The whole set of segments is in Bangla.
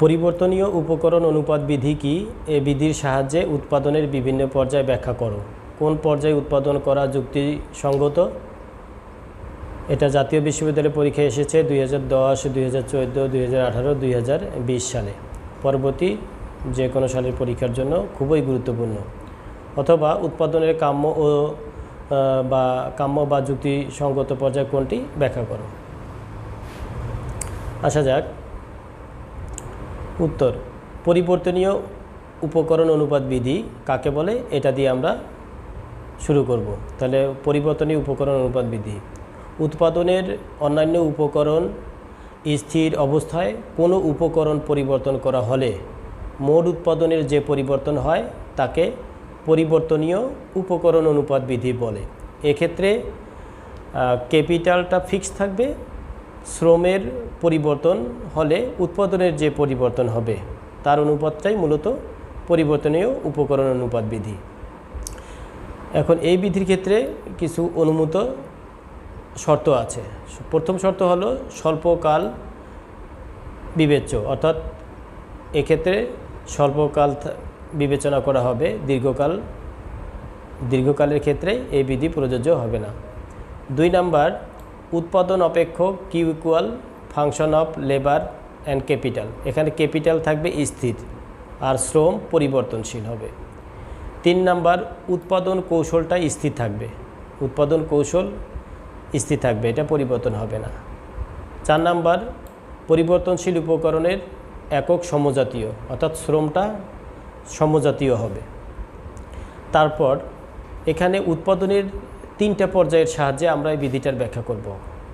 পরিবর্তনীয় উপকরণ অনুপাত বিধি কি? এ বিধির সাহায্যে উৎপাদনের বিভিন্ন পর্যায় ব্যাখ্যা করো। কোন পর্যায়ে উৎপাদন করা যুক্তিসঙ্গত? এটা জাতীয় বিশ্ববিদ্যালয় পরীক্ষায় এসেছে দুই হাজার দশ, দুই হাজার হাজার আঠারো, দুই হাজার বিশ সালে। পরবর্তী যে কোনো সালের পরীক্ষার জন্য খুবই গুরুত্বপূর্ণ। অথবা উৎপাদনের কাম্য ও বা কাম্য বা যুক্তিসঙ্গত পর্যায় কোনটি? ব্যাখ্যা করো। আসা যাক। উত্তর। পরিবর্তনীয় উপকরণ অনুপাত বিধি কাকে বলে? এটা দিয়ে আমরা শুরু করব। তাহলে পরিবর্তনীয় উপকরণ অনুপাত বিধি। উৎপাদনের অন্যান্য উপকরণ স্থির অবস্থায় কোনো উপকরণ পরিবর্তন করা হলে মোট উৎপাদনের যে পরিবর্তন হয় তাকে পরিবর্তনীয় উপকরণ অনুপাত বিধি বলে। এক্ষেত্রে ক্যাপিটালটা ফিক্স থাকবে শ্রমের পরিবর্তন হলে উৎপাদনের যে পরিবর্তন হবে, তার অনুপাতটাই মূলত পরিবর্তনীয় উপকরণ অনুপাত বিধি। এখন এই বিধির ক্ষেত্রে কিছু অনুমত শর্ত আছে। প্রথম শর্ত হলো স্বল্পকাল বিবেচ্য, অর্থাৎ এক্ষেত্রে স্বল্পকাল বিবেচনা করা হবে, দীর্ঘকাল, দীর্ঘকালের ক্ষেত্রে এই বিধি প্রযোজ্য হবে না। দুই নাম্বার উৎপাদন অপেক্ষক Q equal function of labour and capital. এখানে ক্যাপিটাল থাকবে স্থির আর শ্রম পরিবর্তনশীল হবে। তিন নাম্বার, উৎপাদন কৌশলটা স্থির থাকবে। উৎপাদন কৌশল স্থির থাকবে, এটা পরিবর্তন হবে না। চার নাম্বার, পরিবর্তনশীল উপকরণের একক সমজাতীয়, অর্থাৎ শ্রমটা সমজাতীয় হবে। তারপর, এখানে উৎপাদনের তিনটা পর্যায়ের সাহায্যে আমরা এই বিধিটার ব্যাখ্যা করব।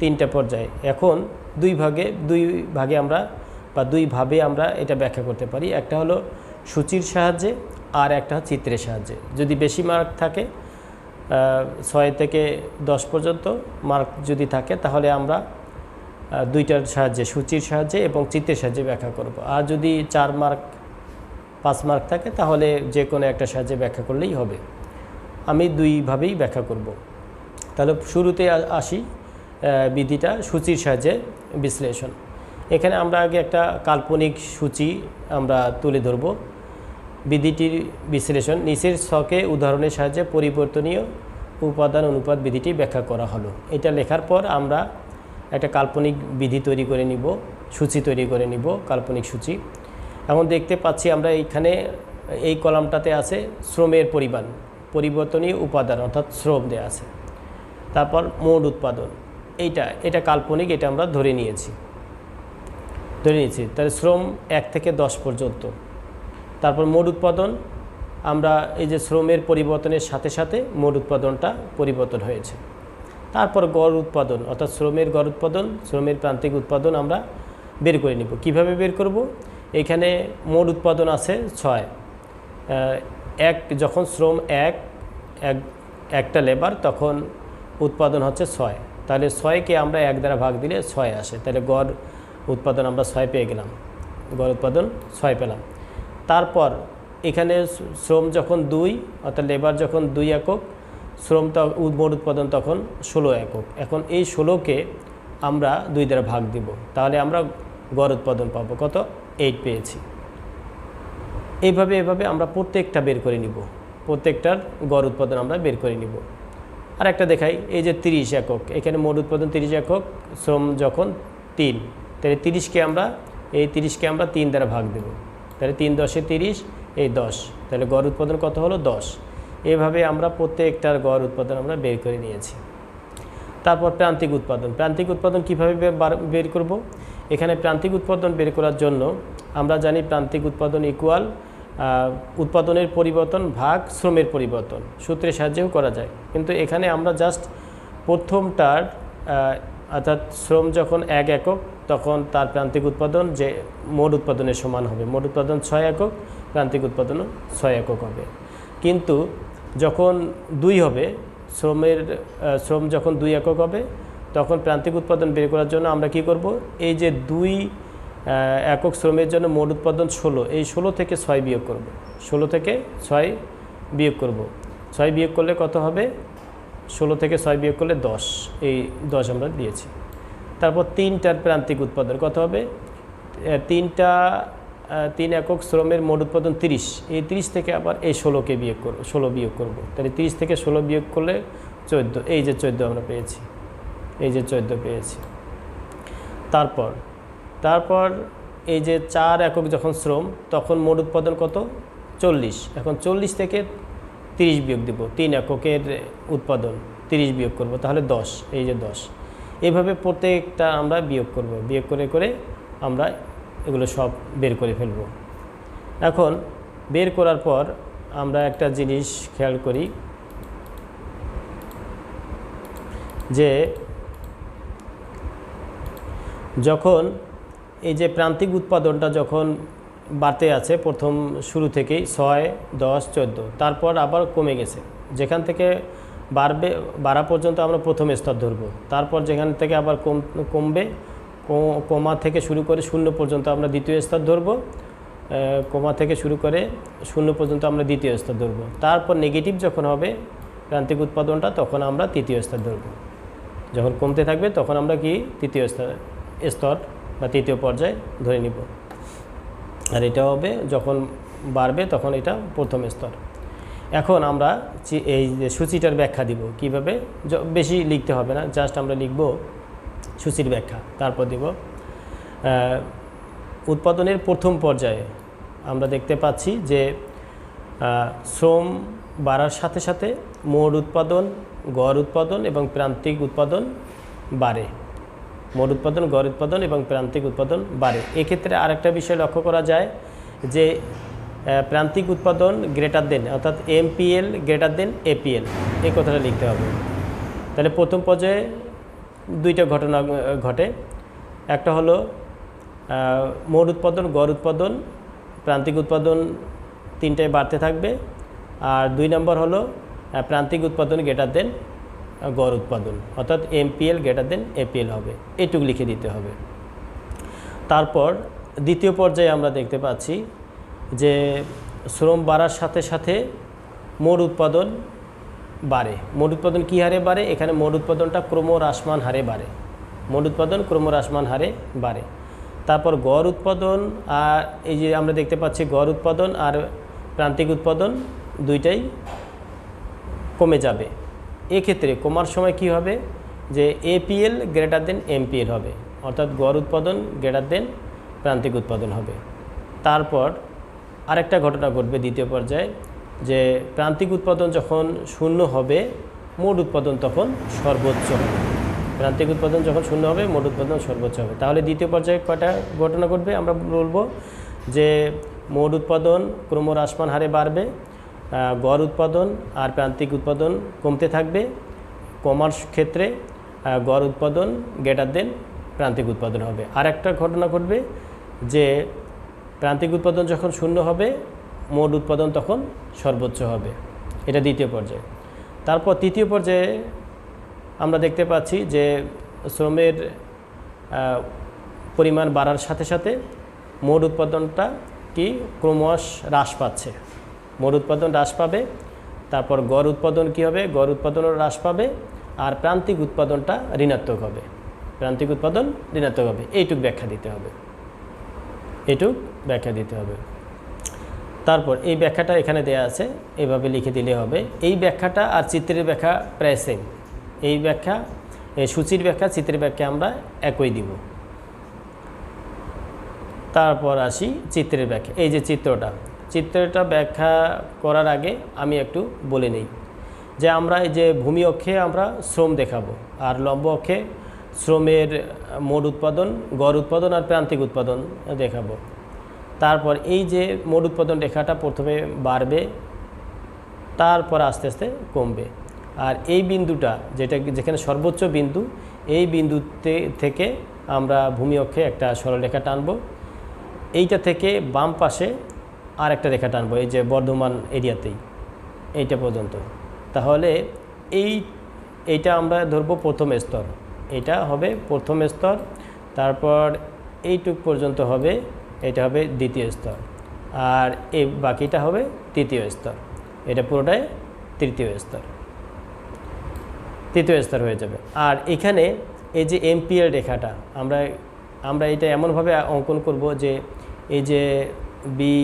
তিনটা পর্যায়ে। এখন দুই ভাগে দুই ভাগে আমরা বা দুইভাবে আমরা এটা ব্যাখ্যা করতে পারি। একটা হলো সূচির সাহায্যে আর একটা চিত্রের সাহায্যে। যদি বেশি মার্ক থাকে ছয় থেকে দশ পর্যন্ত মার্ক যদি থাকে, তাহলে আমরা দুইটার সাহায্যে, সূচির সাহায্যে এবং চিত্রের সাহায্যে ব্যাখ্যা করব। আর যদি চার মার্ক, পাঁচ মার্ক থাকে, তাহলে যে কোনো একটা সাহায্যে ব্যাখ্যা করলেই হবে। আমি দুইভাবেই ব্যাখ্যা করব। তাহলে শুরুতে আসি বিধিটা, সূচির সাহায্যে বিশ্লেষণ। এখানে আমরা আগে একটা কাল্পনিক সূচি আমরা তুলে ধরব। বিধিটির বিশ্লেষণ, নিচের ছকে উদাহরণের সাহায্যে পরিবর্তনীয় উপাদান অনুপাত বিধিটি ব্যাখ্যা করা হলো। এটা লেখার পর আমরা একটা কাল্পনিক বিধি তৈরি করে নিব, সূচি তৈরি করে নিব, কাল্পনিক সূচি। এখন দেখতে পাচ্ছি আমরা এইখানে এই কলামটাতে আছে শ্রমের পরিমাণ, পরিবর্তনীয় উপাদান, অর্থাৎ শ্রম দেওয়া আছে। তারপর মোট উৎপাদন। এইটা, এটা কাল্পনিক, এটা আমরা ধরে নিয়েছি। ধরে নিয়েছি, তাহলে শ্রম এক থেকে দশ পর্যন্ত। তারপর মোট উৎপাদন, আমরা এই যে শ্রমের পরিবর্তনের সাথে সাথে মোট উৎপাদনটা পরিবর্তন হয়েছে। তারপর গড় উৎপাদন, অর্থাৎ শ্রমের গড় উৎপাদন, শ্রমের প্রান্তিক উৎপাদন আমরা বের করে নিব। কীভাবে বের করব? এখানে মোট উৎপাদন আছে ছয়। এক, যখন শ্রম এক এক, একটা লেবার, তখন উৎপাদন হচ্ছে ছয়। তাহলে ছয়কে আমরা এক দ্বারা ভাগ দিলে ছয় আসে। তাহলে গড় উৎপাদন আমরা ছয় পেয়ে গেলাম। গড় উৎপাদন ছয় পেলাম। তারপর এখানে শ্রম যখন দুই, অর্থাৎ লেবার যখন দুই একক, শ্রম মোট উৎপাদন তখন ষোলো একক। এখন এই ষোলোকে আমরা দুই দ্বারা ভাগ দিব। তাহলে আমরা গড় উৎপাদন পাবো কত? এইট পেয়েছি। এইভাবে এভাবে আমরা প্রত্যেকটা বের করে নিব। প্রত্যেকটার গড় উৎপাদন আমরা বের করে নিব। আর একটা দেখাই, এই যে তিরিশ একক, এখানে মোট উৎপাদন তিরিশ একক, শ্রম যখন তিন, তাহলে তিরিশকে আমরা, এই তিরিশকে আমরা তিন দ্বারা ভাগ দেব। তাহলে তিন দশে তিরিশ, এই দশ, তাহলে গড় উৎপাদন কত হলো? দশ। এভাবে আমরা প্রত্যেকটার গড় উৎপাদন আমরা বের করে নিয়েছি। তারপর প্রান্তিক উৎপাদন প্রান্তিক উৎপাদন কীভাবে বের করব? এখানে প্রান্তিক উৎপাদন বের করার জন্য আমরা জানি প্রান্তিক উৎপাদন ইকুয়াল উৎপাদনের পরিবর্তন ভাগ শ্রমের পরিবর্তন। সূত্রের সাহায্যেও করা যায়। কিন্তু এখানে আমরা জাস্ট প্রথমটার অর্থাৎ শ্রম যখন এক একক, তখন তার প্রান্তিক উৎপাদন যে মোট উৎপাদনের সমান হবে। মোট উৎপাদন ছয় একক, প্রান্তিক উৎপাদনও ছয় একক হবে। কিন্তু যখন দুই হবে, শ্রমের শ্রম যখন দুই একক হবে, তখন প্রান্তিক উৎপাদন বের করার জন্য আমরা কি করব? এই যে দুই একক শ্রমের জন্য মোট উৎপাদন ষোলো। এই ষোলো থেকে ছয় বিয়োগ করব। ষোলো থেকে ছয় বিয়োগ করব। ছয় বিয়োগ করলে কত হবে? ষোলো থেকে ছয় বিয়োগ করলে দশ। এই দশ আমরা দিয়েছি। তারপর তিনটার প্রান্তিক উৎপাদন কত হবে? তিনটা তিন একক শ্রমের মোট উৎপাদন তিরিশ। এই তিরিশ থেকে আবার এই ষোলোকে বিয়োগ করব, ষোলো বিয়োগ করব। তাহলে তিরিশ থেকে ষোলো বিয়োগ করলে চোদ্দ। এই যে চোদ্দ আমরা পেয়েছি। এই যে চোদ্দ পেয়েছি। তারপর তারপর এই যে চার একক যখন শ্রম, তখন মোট উৎপাদন কত? চল্লিশ। এখন চল্লিশ থেকে তিরিশ বিয়োগ দেবো। তিন এককের উৎপাদন, তিরিশ বিয়োগ করব, তাহলে দশ, এই যে দশ। এভাবে প্রত্যেকটা আমরা বিয়োগ করব। বিয়োগ করে করে আমরা এগুলো সব বের করে ফেলব। এখন বের করার পর আমরা একটা জিনিস খেয়াল করি যে যখন এই যে প্রান্তিক উৎপাদনটা যখন বাড়তে আছে, প্রথম শুরু থেকেই ছয়, দশ, চোদ্দ, তারপর আবার কমে গেছে। যেখান থেকে বাড়বে, বাড়া পর্যন্ত আমরা প্রথম স্তর ধরবো। তারপর যেখান থেকে আবার কম, কমবে কমা থেকে শুরু করে শূন্য পর্যন্ত আমরা দ্বিতীয় স্তর ধরবো। কমা থেকে শুরু করে শূন্য পর্যন্ত আমরা দ্বিতীয় স্তর ধরবো। তারপর নেগেটিভ যখন হবে প্রান্তিক উৎপাদনটা, তখন আমরা তৃতীয় স্তর ধরবো। যখন কমতে থাকবে, তখন আমরা কি? তৃতীয় স্তর স্তর বা তৃতীয় পর্যায়ে ধরে নিব। আর এটা হবে যখন বাড়বে তখন এটা প্রথম স্তর। এখন আমরা এই যে সূচিটার ব্যাখ্যা দিব। কীভাবে? বেশি লিখতে হবে না, জাস্ট আমরা লিখব সূচির ব্যাখ্যা। তারপর দিব উৎপাদনের প্রথম পর্যায়ে আমরা দেখতে পাচ্ছি যে শ্রম বাড়ার সাথে সাথে মোট উৎপাদন, গড় উৎপাদন এবং প্রান্তিক উৎপাদন বাড়ে। মোট উৎপাদন, গড় উৎপাদন এবং প্রান্তিক উৎপাদন বাড়ে। এক্ষেত্রে আরেকটা বিষয় লক্ষ্য করা যায় যে প্রান্তিক উৎপাদন গ্রেটার দেন অর্থাৎ এমপিএল গ্রেটার দেন এপিএল এই কথাটা লিখতে হবে। তাহলে প্রথম পর্যায়ে দুইটা ঘটনা ঘটে। একটা হলো মোট উৎপাদন, গড় উৎপাদন, প্রান্তিক উৎপাদন তিনটায় বাড়তে থাকবে। আর দুই নম্বর হলো প্রান্তিক উৎপাদন গ্রেটার দেন গড় উৎপাদন। অর্থাৎ এমপিএল গ্রেটার দেন এপিএল হবে। এটুকু লিখে দিতে হবে। তারপর দ্বিতীয় পর্যায়ে আমরা দেখতে পাচ্ছি যে শ্রম বাড়ার সাথে সাথে মোট উৎপাদন বাড়ে। মোট উৎপাদন কী হারে বাড়ে? এখানে মোট উৎপাদনটা ক্রমহ্রাসমান হারে বাড়ে। মোট উৎপাদন ক্রমহ্রাসমান হারে বাড়ে। তারপর গড় উৎপাদন আর এই যে আমরা দেখতে পাচ্ছি গড় উৎপাদন আর প্রান্তিক উৎপাদন দুইটাই কমে যাবে। এক্ষেত্রে কমার সময় কি হবে? যে এপিএল গ্রেটার দেন এমপিএল হবে। অর্থাৎ গড় উৎপাদন গ্রেটার দেন প্রান্তিক উৎপাদন হবে। তারপর আরেকটা ঘটনা ঘটবে দ্বিতীয় পর্যায়ে, যে প্রান্তিক উৎপাদন যখন শূন্য হবে, মোট উৎপাদন তখন সর্বোচ্চ হবে। প্রান্তিক উৎপাদন যখন শূন্য হবে, মোট উৎপাদন সর্বোচ্চ হবে। তাহলে দ্বিতীয় পর্যায়ে কয়টা ঘটনা ঘটবে? আমরা বলব যে মোট উৎপাদন ক্রমহ্রাসমান হারে বাড়বে গড় উৎপাদন আর প্রান্তিক উৎপাদন কমতে থাকবে। কমার্স ক্ষেত্রে গড় উৎপাদন গ্রেটার দেন প্রান্তিক উৎপাদন হবে। আর একটা ঘটনা ঘটবে যে প্রান্তিক উৎপাদন যখন শূন্য হবে, মোট উৎপাদন তখন সর্বোচ্চ হবে। এটা দ্বিতীয় পর্যায়ে। তারপর তৃতীয় পর্যায়ে আমরা দেখতে পাচ্ছি যে শ্রমের পরিমাণ বাড়ার সাথে সাথে মোট উৎপাদনটা কি ক্রমশ হ্রাস পাচ্ছে। মোট উৎপাদন হ্রাস পাবে। তারপর গড় উৎপাদন কি হবে? গড় উৎপাদনও হ্রাস পাবে আর প্রান্তিক উৎপাদনটা ঋণাত্মক হবে। প্রান্তিক উৎপাদন ঋণাত্মক হবে। এইটুক ব্যাখ্যা দিতে হবে। এটুক ব্যাখ্যা দিতে হবে। তারপর এই ব্যাখ্যাটা এখানে দেয়া আছে। এভাবে লিখে দিলে হবে। এই ব্যাখ্যাটা আর চিত্রের ব্যাখ্যা প্রায় সেম এই ব্যাখ্যা সূচির ব্যাখ্যা, চিত্রের ব্যাখ্যা আমরা একই দিব। তারপর আসি চিত্রের ব্যাখ্যা। এই যে চিত্রটা চিত্রটা ব্যাখ্যা করার আগে আমি একটু বলে নিই যে আমরা এই যে ভূমি অক্ষে আমরা শ্রম দেখাবো আর লম্ব অক্ষে শ্রমের মোট উৎপাদন, গড় উৎপাদন আর প্রান্তিক উৎপাদন দেখাবো। তারপর এই যে মোট উৎপাদন রেখাটা প্রথমে বাড়বে, তারপর আস্তে আস্তে কমবে। আর এই বিন্দুটা যেটা যেখানে সর্বোচ্চ বিন্দু, এই বিন্দুতে থেকে আমরা ভূমি অক্ষে একটা সরলরেখা টানবো। এইটা থেকে বাম পাশে আর একটা রেখা টানবো, এই যে বর্ধমান এরিয়াতেই, এইটা পর্যন্ত। তাহলে এই, এইটা আমরা ধরবো প্রথম স্তর। এটা হবে প্রথম স্তর, তারপর এইটুক পর্যন্ত হবে, এটা হবে দ্বিতীয় স্তর। আর এই বাকিটা হবে তৃতীয় স্তর। এটা পুরোটাই তৃতীয় স্তর। তৃতীয় স্তর হয়ে যাবে। আর এখানে এই যে এমপিএল রেখাটা, আমরা আমরা এটা এমনভাবে অঙ্কন করব যে, এই যে বি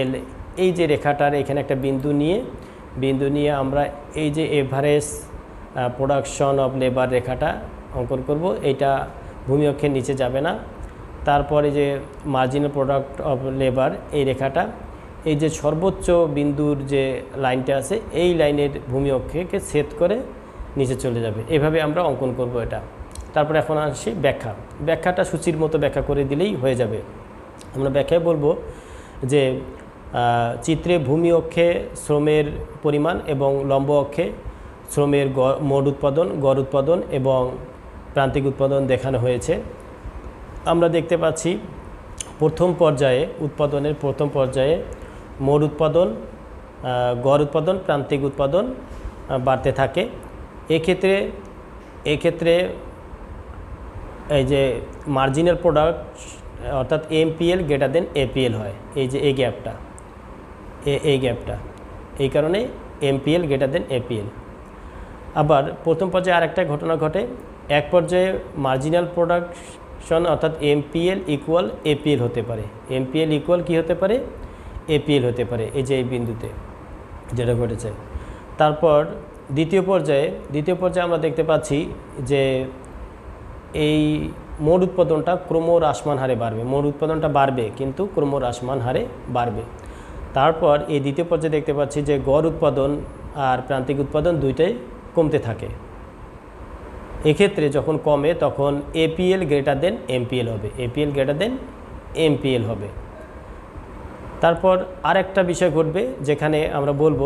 এল, এই যে রেখাটার এখানে একটা বিন্দু নিয়ে বিন্দু নিয়ে আমরা এই যে এভারেজ প্রোডাকশন অফ লেবার রেখাটা অঙ্কন করব। এটা ভূমি অক্ষের নিচে যাবে না। তারপরে যে মার্জিনাল প্রোডাক্ট অফ লেবার এই রেখাটা, এই যে সর্বোচ্চ বিন্দুর যে লাইনটা আছে, এই লাইনের ভূমি অক্ষকে সেট করে নিচে চলে যাবে। এভাবে আমরা অঙ্কন করব এটা। তারপরে এখন আসি ব্যাখ্যা। ব্যাখ্যাটা সূচির মতো ব্যাখ্যা করে দিলেই হয়ে যাবে। আমরা ব্যাখ্যায় বলব যে চিত্রে ভূমি অক্ষে শ্রমের পরিমাণ এবং লম্ব অক্ষে শ্রমের মোট উৎপাদন, গড় উৎপাদন এবং প্রান্তিক উৎপাদন দেখানো হয়েছে। আমরা দেখতে পাচ্ছি, প্রথম পর্যায়ে উৎপাদনের প্রথম পর্যায়ে মোট উৎপাদন গড় উৎপাদন, প্রান্তিক উৎপাদন বাড়তে থাকে। এক্ষেত্রে এক্ষেত্রে এই যে মার্জিনাল প্রোডাক্ট অর্থাৎ এমপিএল গ্রেটার দেন এপিএল হয়। এই যে এই গ্যাপটা এই গ্যাপটা এই কারণে এমপিএল গ্রেটার দেন এপিএল আবার প্রথম পর্যায়ে আরেকটা ঘটনা ঘটে। এক পর্যায়ে মার্জিনাল প্রোডাকশন অর্থাৎ এমপিএল ইকুয়াল এপিএল হতে পারে। এমপিএল ইকুয়াল কি হতে পারে? এপিএল হতে পারে, এই যে এই বিন্দুতে যেটা ঘটেছে। তারপর দ্বিতীয় পর্যায়ে দ্বিতীয় পর্যায়ে আমরা দেখতে পাচ্ছি যে এই মোট উৎপাদনটা ক্রমহ্রাসমান হারে বাড়বে। মোট উৎপাদনটা বাড়বে, কিন্তু ক্রমহ্রাসমান হারে বাড়বে। তারপর এই দ্বিতীয় পর্যায়ে দেখতে পাচ্ছি যে গড় উৎপাদন আর প্রান্তিক উৎপাদন দুইটাই কমতে থাকে। এক্ষেত্রে যখন কমে, তখন এপিএল গ্রেটার দেন এমপিএল হবে। এপিএল গ্রেটার দেন এমপিএল হবে। তারপর আরেকটা বিষয় ঘটবে, যেখানে আমরা বলব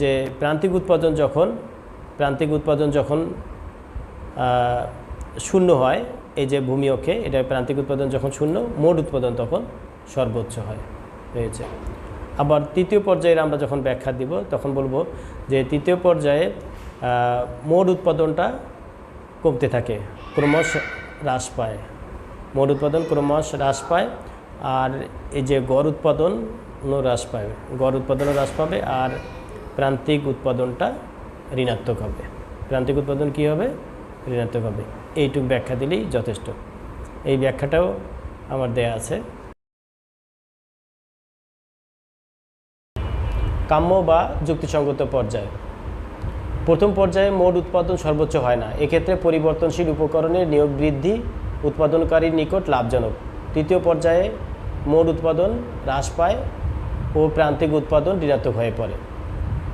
যে প্রান্তিক উৎপাদন যখন, প্রান্তিক উৎপাদন যখন শূন্য হয় এই যে ভূমি অক্ষে, এটা প্রান্তিক উৎপাদন যখন শূন্য, মোট উৎপাদন তখন সর্বোচ্চ হয় হয়েছে আবার তৃতীয় পর্যায়ের আমরা যখন ব্যাখ্যা দিব, তখন বলব যে তৃতীয় পর্যায়ে মোট উৎপাদনটা কমতে থাকে, ক্রমশ হ্রাস পায়। মোট উৎপাদন ক্রমশ হ্রাস পায়, আর এই যে গড় উৎপাদনও হ্রাস পাবে গড় উৎপাদনও হ্রাস পাবে, আর প্রান্তিক উৎপাদনটা ঋণাত্মক হবে। প্রান্তিক উৎপাদন কী হবে? ঋণাত্মক হবে। এইটুক ব্যাখ্যা দিলেই যথেষ্ট। এই ব্যাখ্যাটাও আমার দেয়া আছে। কাম্য বা যুক্তিসঙ্গত পর্যায়। প্রথম পর্যায়ে মোট উৎপাদন সর্বোচ্চ হয় না। এক্ষেত্রে পরিবর্তনশীল উপকরণের নিয়োগ বৃদ্ধি উৎপাদনকারীর নিকট লাভজনক। তৃতীয় পর্যায়ে মোট উৎপাদন হ্রাস পায় ও প্রান্তিক উৎপাদন ঋণাত্মক হয়ে পড়ে।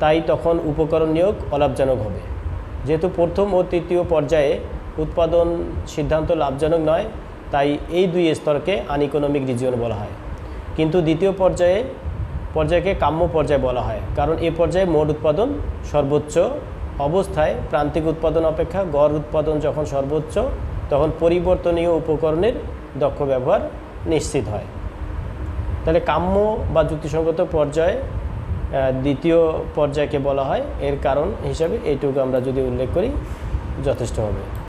তাই তখন উপকরণ নিয়োগ অলাভজনক হবে। যেহেতু প্রথম ও তৃতীয় পর্যায়ে উৎপাদন সিদ্ধান্ত লাভজনক নয়, তাই এই দুই স্তরকে আনইকোনমিক রিজিয়ন বলা হয়। কিন্তু দ্বিতীয় পর্যায়ে, পর্যায়কে কাম্য পর্যায় বলা হয়, কারণ এ পর্যায়ে মোট উৎপাদন সর্বোচ্চ অবস্থায় প্রান্তিক উৎপাদন অপেক্ষা গড় উৎপাদন যখন সর্বোচ্চ, তখন পরিবর্তনীয় উপকরণের দক্ষ ব্যবহার নিশ্চিত হয়। তাহলে কাম্য বা যুক্তিসঙ্গত পর্যায়ে দ্বিতীয় পর্যায়কে বলা হয়, এর কারণ হিসাবে এইটুকু আমরা যদি উল্লেখ করি, যথেষ্ট হবে।